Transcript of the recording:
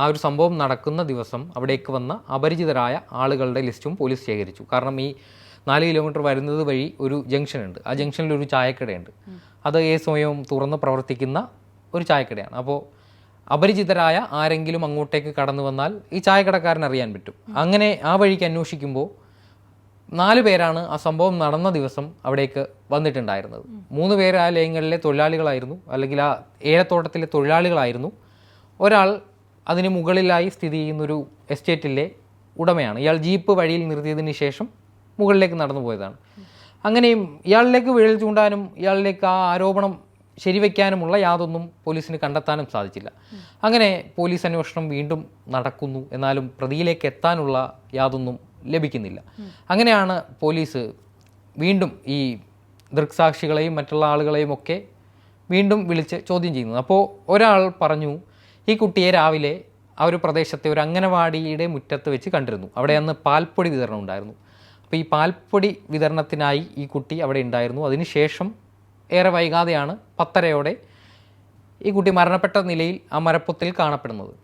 ആ ഒരു സംഭവം നടക്കുന്ന ദിവസം അവിടേക്ക് വന്ന അപരിചിതരായ ആളുകളുടെ ലിസ്റ്റും പോലീസ് ശേഖരിച്ചു. കാരണം ഈ നാല് കിലോമീറ്റർ വരുന്നത് വഴി ഒരു ജംഗ്ഷൻ ഉണ്ട് ആ ജംഗ്ഷനിൽ ഒരു ചായക്കടയുണ്ട്. അത് ഏ സമയവും തുറന്ന് പ്രവർത്തിക്കുന്ന ഒരു ചായക്കടയാണ്. അപ്പോൾ അപരിചിതരായ ആരെങ്കിലും അങ്ങോട്ടേക്ക് കടന്നു വന്നാൽ ഈ ചായക്കടക്കാരൻ അറിയാൻ പറ്റും. അങ്ങനെ ആ വഴിക്ക് അന്വേഷിക്കുമ്പോൾ നാല് പേരാണ് ആ സംഭവം നടന്ന ദിവസം അവിടേക്ക് വന്നിട്ടുണ്ടായിരുന്നത്. മൂന്ന് പേര് ആ ലയങ്ങളിലെ തൊഴിലാളികളായിരുന്നു. അല്ലെങ്കിൽ ആ ഏലത്തോട്ടത്തിലെ തൊഴിലാളികളായിരുന്നു. ഒരാൾ അതിന് മുകളിലായി സ്ഥിതി ചെയ്യുന്നൊരു എസ്റ്റേറ്റിലെ ഉടമയാണ്. ഇയാൾ ജീപ്പ് വഴിയിൽ നിർത്തിയതിന് ശേഷം മുകളിലേക്ക് നടന്നു പോയതാണ്. അങ്ങനെയും ഇയാളിലേക്ക് വിരൽ ചൂണ്ടാനും ഇയാളിലേക്ക് ആ ആരോപണം ശരിവെക്കാനുമുള്ള യാതൊന്നും പോലീസിന് കണ്ടെത്താനും സാധിച്ചില്ല. അങ്ങനെ പോലീസ് അന്വേഷണം വീണ്ടും നടക്കുന്നു. എന്നാലും പ്രതിയിലേക്ക് എത്താനുള്ള യാതൊന്നും ലഭിക്കുന്നില്ല. അങ്ങനെയാണ് പോലീസ് വീണ്ടും ഈ ദൃക്സാക്ഷികളെയും മറ്റുള്ള ആളുകളെയും ഒക്കെ വീണ്ടും വിളിച്ച് ചോദ്യം ചെയ്യുന്നത്. അപ്പോൾ ഒരാൾ പറഞ്ഞു ഈ കുട്ടിയെ രാവിലെ ആ ഒരു പ്രദേശത്തെ ഒരു അംഗനവാടിയുടെ മുറ്റത്ത് വെച്ച് കണ്ടിരുന്നു. അവിടെ അന്ന് പാൽപ്പൊടി വിതരണം ഉണ്ടായിരുന്നു. അപ്പോൾ ഈ പാൽപ്പൊടി വിതരണത്തിനായി ഈ കുട്ടി അവിടെ ഉണ്ടായിരുന്നു. അതിനുശേഷം ഏറെ വൈകാതെയാണ് പത്തരയോടെ ഈ കുട്ടി മരണപ്പെട്ട നിലയിൽ ആ മരപ്പൊത്തിൽ കാണപ്പെടുന്നത്.